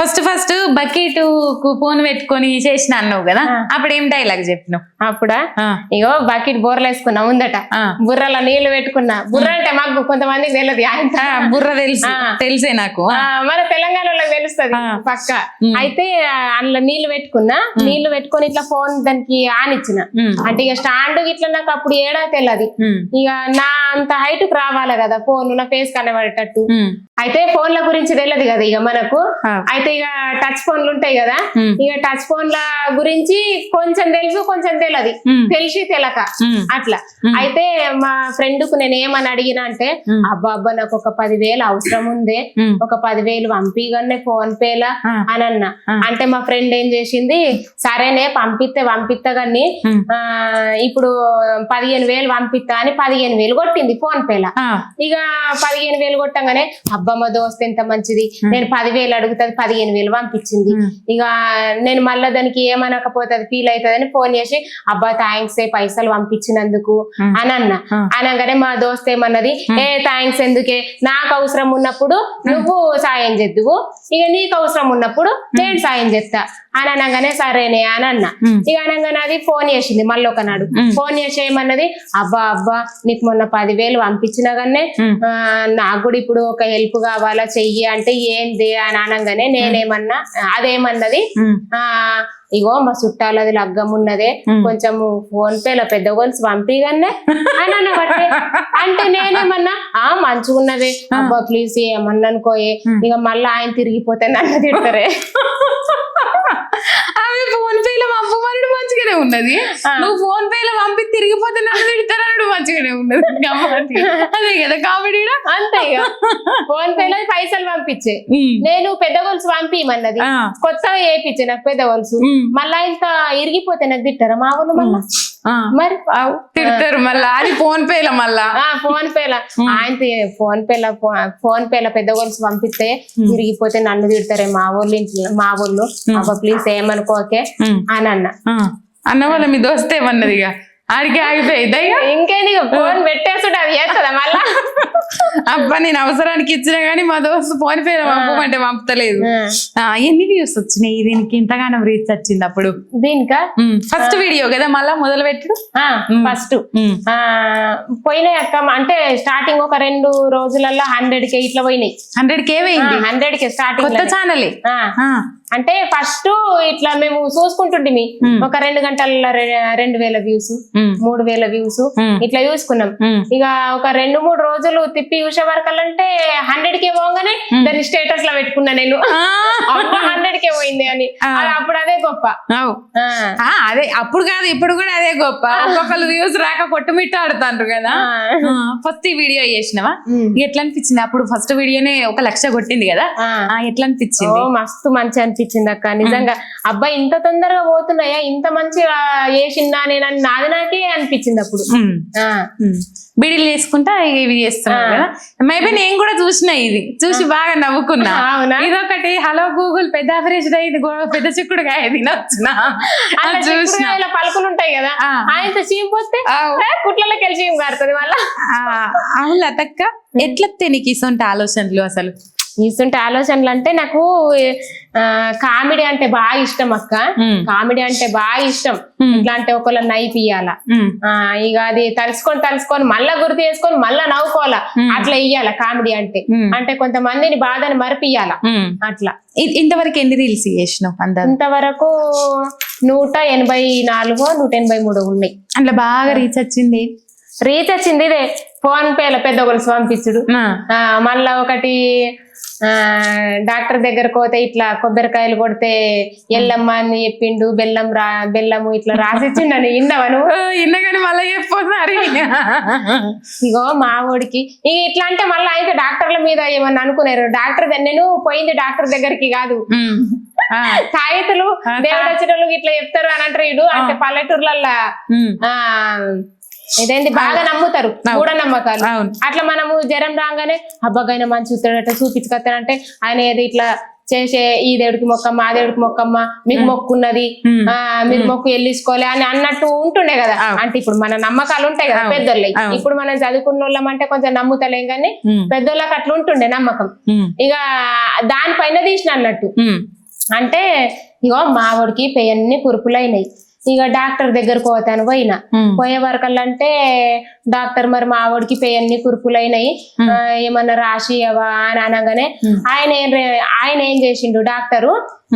First first బకెట్కు phone పెట్టుకొని చేసిన అన్నావు కదా. అప్పుడు ఏం డైలాగ్ చెప్పినావు? అప్పుడా? ఇగో బకెట్ బోర్లు వేసుకున్నా ఉందట. బుర్రలో నీళ్ళు పెట్టుకున్నా. బుర్ర అంటే మాకు కొంతమందికి తెలియదు ఆయన బుర్ర తెలుసు. తెలిసే నాకు. మన తెలంగాణలో తెలుస్తుంది. పక్క. అయితే అందులో నీళ్ళు పెట్టుకున్నా. నీళ్ళు పెట్టుకొని ఇట్లా ఫోన్ దానికి ఆన్ ఇచ్చిన. అంటే ఇక స్టాండ్ ఇట్లా నాకు అప్పుడు ఏడా తెలియదు ఇక నా అంత హైట్కు రావాలి కదా ఫోన్ నా ఫేస్ కనబడేటట్టు. అయితే ఫోన్ల గురించి తెలియదు కదా ఇక మనకు. అయితే ఇక టచ్ ఫోన్లు ఉంటాయి కదా. ఇక టచ్ ఫోన్ల గురించి కొంచెం తెలుసు కొంచెం తెలియదు తెలిసి తెలక. అట్లా. అయితే మా ఫ్రెండ్కు నేను ఏమని అడిగినా అంటే. అబ్బా అబ్బా నాకు ఒక పదివేలు అవసరం ఉందే. ఒక పదివేలు పంపిగానే ఫోన్ పేలా. అని అన్న. అంటే మా ఫ్రెండ్ ఏం చేసింది సరేనే పంపిస్తే పంపిస్తా ఆ ఇప్పుడు పదిహేను వేలు పంపిస్తా అని పదిహేను వేలు కొట్టింది ఫోన్ పేలా. ఇక పదిహేను వేలు కొట్టంగానే అబ్బా మా దోస్త్ ఎంత మంచిది? నేను పదివేలు అడుగుతుంది పదిహేను వేలు పంపించింది. ఇక నేను మళ్ళీ దానికి ఏమనకపోతే అది ఫీల్ అవుతుందని ఫోన్ చేసి అబ్బా థ్యాంక్స్ ఏ పైసలు పంపించినందుకు. అని అన్న. అనగానే మా దోస్త్ ఏమన్నది ఏ థ్యాంక్స్ ఎందుకే? నాకు అవసరం ఉన్నప్పుడు నువ్వు సాయం చేద్దువు. ఇక నీకు అవసరం ఉన్నప్పుడు నేను సాయం చేస్తా. అని అనగానే సరేనే అని అన్న. ఇక అనగానే అది ఫోన్ చేసింది మళ్ళీ ఒకనాడు. ఫోన్ చేసి ఏమన్నది? అబ్బా అబ్బా నీకు మొన్న పదివేలు పంపించినా గానే నాకు కూడా ఇప్పుడు ఒక హెల్ప్ కావాలా చెయ్యి అంటే ఏంది అని అనగానే నేనేమన్నా అదేమన్నది? ఆ ఇగో మా చుట్టాలది లగ్గం ఉన్నదే ఉమ్. కొంచెం ఫోన్ పేలో పెద్ద గొలుసు పంపిగన్నే అని అనబట్టే. అంటే నేనేమన్నా ఆ మంచిగున్నదే. అబ్బా ప్లీజ్ ఏమన్నా అనుకోయే. ఇక మళ్ళీ ఆయన తిరిగిపోతే నన్ను తిడతారే అవి ఫోన్ పే లో పంపమనడు మంచిగానే ఉన్నది. నువ్వు ఫోన్ పే లో పంపి తిరిగిపోతే నన్ను తిడతారన్నాడు మంచిగానే ఉన్నది. అదే. కదా కామెడీ అంతే ఫోన్ పేలో పైసలు పంపించే. నేను పెద్ద గొలుసు పంపిమన్నది కొత్తగా వేయించే నాకు పెద్ద గొలుసు. మళ్ళా ఇంత ఇరిగిపోతే నాకు తిట్టారా మా ఊళ్ళు మళ్ళా? మరి? తిడతారు మళ్ళా. అది ఫోన్ పే లో మళ్ళా. ఫోన్ పేల ఆయన ఫోన్ పేల ఫోన్ పేల పెద్ద గొలుసు పంపిస్తే తిరిగిపోతే నన్ను తిడతారే మా ఊళ్ళు ఇంట్లో మా ఊళ్ళు అబ్బా ప్లీజ్ ఏమనుకోకే. అని అన్న. అన్న వాళ్ళ మీ దోస్తే ఏమన్నది ఇక? ఆడికి ఆగిపోయింది ఇక? ఇంకేంది ఇక? ఫోన్ పెట్టేసుడు అది చేస్తుందా మళ్ళా? అబ్బా నేను అవసరానికి ఇచ్చినా గానీ మా దోస్తు ఫోన్ పే లో పంపమంటే పంపుతలేదు. ఆ, ఎన్ని వ్యూస్ వచ్చినాయి? దీనికి ఇంతగానో రీచ్ వచ్చింది అప్పుడు? దీనికా? ఫస్ట్ వీడియో కదా మళ్ళా మొదలు పెట్టుడు ఫస్ట్ పోయినాయి అక్క. అంటే స్టార్టింగ్ ఒక రెండు రోజులలో హండ్రెడ్ కే ఇట్లా పోయినాయి. హండ్రెడ్ కే వేయింది హండ్రెడ్ కే స్టార్టింగ్ కొత్త ఛానలే అంటే ఫస్ట్ ఇట్లా మేము చూసుకుంటుండే మ్. ఒక రెండు గంటల రెండు వేల వ్యూస్ మూడు వేల వ్యూస్. ఇట్లా చూసుకున్నాం. ఇక ఒక రెండు మూడు రోజులు తిప్పి చూసే వరకల్లంటే హండ్రెడ్ కే పోగానే దాన్ని స్టేటస్లో పెట్టుకున్నా నేను. హండ్రెడ్ కే పోయింది అని. అప్పుడు అదే గొప్ప. అదే అప్పుడు కాదు ఇప్పుడు కూడా అదే గొప్ప. ఒక్కొక్కరు వ్యూస్ రాక కొట్టుమిట్ట ఆడుతాండ్రు కదా. ఫస్ట్ ఈ వీడియో చేసినవా. ఎట్లా అనిపించింది అప్పుడు ఫస్ట్ వీడియోనే ఒక లక్ష కొట్టింది కదా. ఎట్లా అనిపించింది మస్తు మంచి అనిపించింది అక్క నిజంగా అబ్బాయి ఇంత తొందరగా పోతున్నాయా? ఇంత మంచిగా చేసిందా నేను అని నాది నాకే అనిపించింది అప్పుడు. బిడిలు వేసుకుంటా ఇవి చేస్తున్నావు ఆ. కదా. మేబీ నేను కూడా చూసిన ఇది. చూసి బాగా నవ్వుకున్నా? ఇదొకటి హలో గూగుల్ పెద్ద అవరేజ్ ఇది పెద్ద చిక్కుడుగా తినొచ్చిన? అలా చూసిన. పలుకులు ఉంటాయి కదా. ఆ. ఆయనతో చీమ్ పోతే కుట్లలోకి వెళ్ళి చీమ్ కారుతుంది మళ్ళా. అవును లతక్క. ఎట్లతే నీకు ఇసొంటి ఆలోచనలు అసలు? ఇస్తుంటే ఆలోచనలు అంటే నాకు కామెడీ అంటే బాగా ఇష్టం అక్క. కామెడీ అంటే బాగా ఇష్టం మ్. ఇట్లా అంటే ఒకళ్ళ నైపియాల. ఇక అది తలుసుకొని తలుసుకొని మళ్ళా గుర్తు చేసుకొని మళ్ళా నవ్వుకోవాలా. అట్లా ఇయ్యాల కామెడీ అంటే. అంటే కొంతమందిని బాధని మరిపియాల. అట్లా ఇంతవరకు ఎన్ని రీల్స్ చేసినావు ఇంతవరకు నూట ఎనభై నాలుగు నూట ఎనభై మూడు ఉన్నాయి అందులో బాగా రీచ్ వచ్చింది రీచ్ వచ్చింది ఇదే ఫోన్ పేల పెద్ద గొలుసు పంపించుడు మళ్ళా ఒకటి ఆ డాక్టర్ దగ్గరకు పోతే ఇట్లా కొబ్బరికాయలు కొడితే ఎల్లమ్మ అని చెప్పిండు బెల్లం రా బెల్లము ఇట్లా రాసిచ్చిండు అని విన్నావా నువ్వు? ఓ, ఇన్నగాని మళ్ళీ చెప్పోసారి ఇగో మా ఊడికి. ఇక ఇట్లా అంటే మళ్ళీ అయితే డాక్టర్ల మీద ఏమన్నా అనుకున్నారు డాక్టర్ నేను పోయింది డాక్టర్ దగ్గరికి కాదు. తాయితులు దేవుడు వచ్చేటోళ్ళు ఇట్లా చెప్తారు అని అంటారు ఇడు అంటే పల్లెటూర్లల్లో ఆ ఇదేంటి? బాగా నమ్ముతారు. మూఢ నమ్మకాలు అట్లా మనము జ్వరం రాగానే అబ్బాగైనా మంచి చూస్తాడట చూపించుకొస్తాడంటే ఆయన ఏది ఇట్లా చేసే ఈ దేవుడికి మొక్కమ్మ ఆ దేవుడికి మొక్కమ్మ మీకు మొక్కు ఉన్నది. ఆ మీరు మొక్కు వెళ్ళిసుకోవాలి అని అన్నట్టు ఉంటుండే కదా. అంటే ఇప్పుడు మన నమ్మకాలు ఉంటాయి కదా అవును. ఇప్పుడు మనం చదువుకున్న వాళ్ళం అంటే కొంచెం నమ్ముతలేం కానీ. పెద్దోళ్ళకి అట్లా ఉంటుండే నమ్మకం. ఇక దానిపైన తీసిన అన్నట్టు. అంటే ఇగో మావాడికి పెయన్ని కురుపులైనాయి. ఇక డాక్టర్ దగ్గరకు పోతాను పోయినా. పోయే వరకల్లా అంటే డాక్టర్ మరి మా ఆవిడకి పేయన్ని కురుపులైనాయి ఏమన్నా రాసి ఇవ్వవా అని అనగానే. ఆయన ఏం ఆయన ఏం చేసిండు డాక్టరు.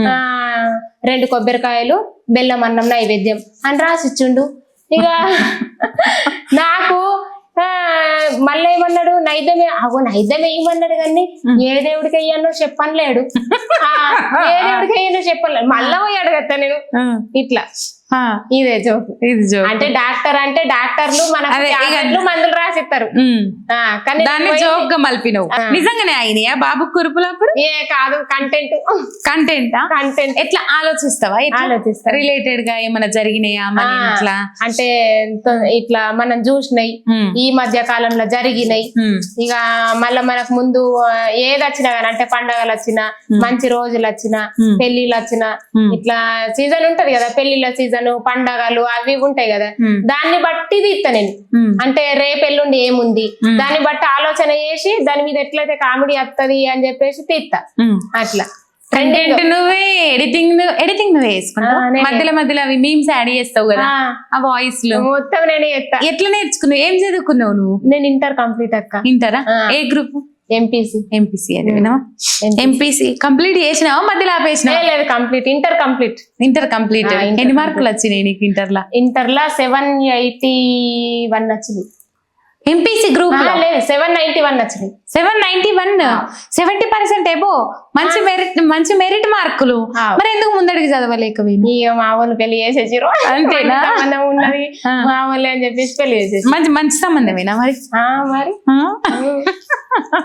ఆ రెండు కొబ్బరికాయలు బెల్లం అన్నం నైవేద్యం అని రాసిచ్చిండు ఇక నాకు మళ్ళీ ఏమన్నాడు? నైద్యమే అగో నైద్యం ఏమన్నాడు కానీ? ఏ దేవుడికి అయ్యానో చెప్పనలేడు ఏ దేవుడికి అయ్యానో చెప్పలేడు మళ్ళా పోయి అడగత్తా నేను. ఇట్లా. ఇదే జోక్ ఇది జోక్ అంటే డాక్టర్ అంటే డాక్టర్లు టాబ్లెట్లు మందులు రాసిస్తారు దాన్ని జోక్గా మలిపినవు. నిజంగానే అయినాయా బాబు కురుపులు అప్పుడు ఏ కాదు కంటెంట్ కంటెంట్ కంటెంట్ ఎట్లా ఆలోచిస్తావా ఆలోచిస్తా. రిలేటెడ్గా ఏమైనా జరిగినాయా. ఇంట్లో అంటే ఇట్లా మనం చూసినాయి. ఈ మధ్య కాలంలో జరిగినాయి. ఇక మళ్ళా మనకు ముందు ఏది వచ్చినా కానీ అంటే పండగలు వచ్చినా మంచి రోజులు వచ్చినా. పెళ్ళిళ్ళు వచ్చినా. ఇట్లా సీజన్ ఉంటది కదా పెళ్ళిళ్ళ సీజన్ పండగలు అవి ఉంటాయి కదా. దాన్ని బట్టి తీస్తా నేను. అంటే రేపు ఎల్లుండి ఏముంది. దాన్ని బట్టి ఆలోచన చేసి దాని మీద ఎట్లయితే కామెడీ వస్తది అని చెప్పేసి తీస్తా. అట్లా. కంటెంట్ నువ్వే ఎడిటింగ్ ఎడిటింగ్ నువ్వే నేనే. మధ్యలో మధ్యలో అవి మీమ్స్ యాడ్ చేస్తావు కదా ఆ, వాయిస్లో మొత్తం నేనే చేస్తా ఎట్లా నేర్చుకున్నావు? ఏం చదువుకున్నావు నువ్వు? నేను ఇంటర్ కంప్లీట్ అక్క. ఇంటరా. ఏ గ్రూప్ ఎంపీసీ ఎంపీసీ అది వినవా ఎంపీసీ కంప్లీట్ చేసినావా? మధ్యలో ఆపేసినావా లేదు complete inter complete inter complete ఎన్ని మార్కులు వచ్చినాయి నీకు ఇంటర్ లా ఇంటర్ లా సెవెన్ ఎయిటీ వన్ వచ్చింది. ఎంపీసీ గ్రూప్ లేదు సెవెన్ నైన్టీ వన్ వచ్చింది. Seven ninety one seventy percent above మంచి మెరిట్ మంచి మెరిట్ మార్కులు. మరి ఎందుకు ముందడికి చదవలేకపోయినా ఇక మా వాళ్ళు పెళ్ళి చేసేసారు అంతేనా? ఉన్నది. మా వాళ్ళు అని చెప్పేసి పెళ్ళి చేసేసి మంచి మంచి సంబంధమేనా మరి? మరి?